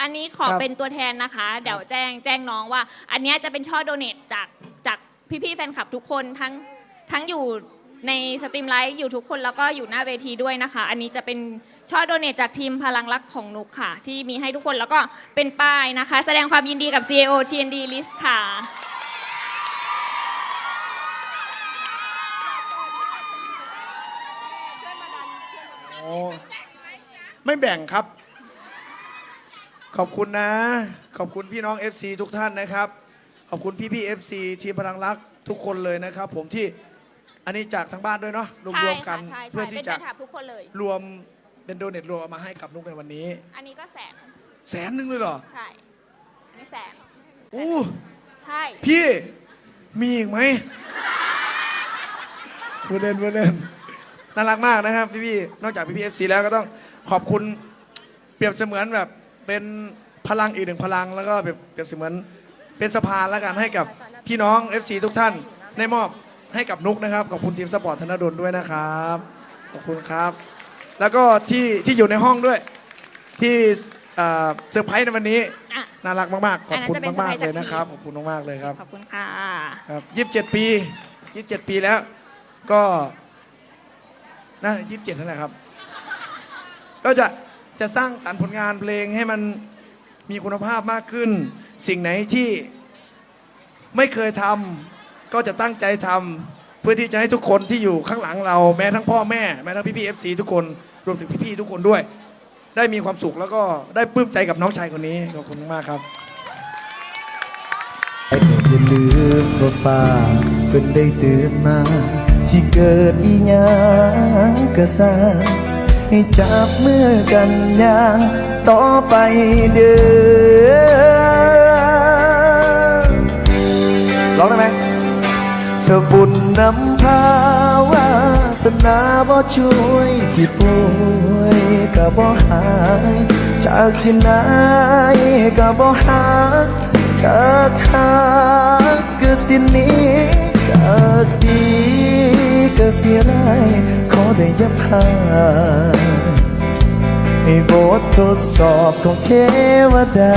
อันนี้ขอครับ เป็นตัวแทนนะคะ เดี๋ยวแจ้งแจ้งน้องว่า อันเนี้ยจะเป็นช่อโดเนทจากจากพี่ๆแฟนคลับทุกคนทั้งทั้งอยู่ในสตรีมไลฟ์อยู่ทุกคนแล้วก็อยู่หน้าเวทีด้วยนะคะ อันนี้จะเป็นช่อโดเนทจากทีมพลังรักของนุกค่ะ ที่มีให้ทุกคนแล้วก็เป็นป้ายนะคะ แสดงความยินดีกับ CAO TND List ค่ะ โอ้ไม่แบ่งครับ ขอบคุณนะ ขอบคุณพี่น้อง FC ทุกท่านนะครับ ขอบคุณพี่พี่ FC ทีมพลังรักทุกคนเลยนะครับ ผมที่อันนี้จากทางบ้านด้วยเนาะรวมใช่รวมๆกัค่ะนใช่เพื่ใช่อเป็ที่นจะแฟนคลับทุกคนเลย รวมเป็นโดเนทรวมเอามาให้กับนุกในวันนี้ อันนี้ก็แสนแสนหนึ่งเลยเหรอใช่อันนี้แสนอู้ใช่ พี่มีอีกไหมพูดเล่นพูดเล่นน่ารักมากนะครับพี่พี่ๆนอกจากพี่พี่เอฟซีแล้วก็ต้องขอบคุณเปรียบเสมือนแบบ เป็นพลังอีกหนึ่งพลังแล้วก็เปรียบเปรียบเสมือนเป็นสะพานแล้วกันให้กับพี่น้อง FC ทุกท่านได้มอบให้กับนุกนะครับขอบคุณทีมสปอร์ตธนดลด้วยนะครับขอบคุณครับ แล้วก็ที่ที่อยู่ในห้องด้วย ที่เอ่อเซอร์ไพรส์ในวันนี้ อะ น่ารักมากๆขอบคุณอันนั้นจะเป็นมากๆเซอร์ไพรส์เลยจากนะครับทีม ขอบคุณมากๆเลยครับ ขอบคุณค่ะ ครับยี่สิบเจ็ดปียี่สิบเจ็ดปีแล้ว ก็น่ายี่สิบเจ็ดนั่นแหละครับ ก็จะ จะสร้างสรรค์ผลงานเพลงให้มันมีคุณภาพมากขึ้น สิ่งไหนที่ไม่เคยทำก็จะตั้งใจทำเพื่อที่จะให้ทุกคนที่อยู่ข้างหลังเราแม้ทั้งพ่อแม่แม้ทั้งพี่พี่เอฟซีทุกคนรวมถึงพี่ๆทุกคนด้วย ได้มีความสุขแล้วก็ได้ปลื้มใจกับน้องชายคนนี้ขอบคุณมากครับไอ้เพิ่นย่าลืมว่าฟ้าเพิ่นได้ตือนมา สิเกิดอีหยังก็สร้าง ให้จับมือกันอย่างต่อไปเด้อร้องได้ไหมเธอบุญนำพาวาสนาบ่ช่วยที่ป่วยก็บ่หาย จากที่ไหนก็บ่หาจากหาก็สิหนี้จากดีก็เสียไร้ขอได้ยับหา ให้บททดสอบของเทวดา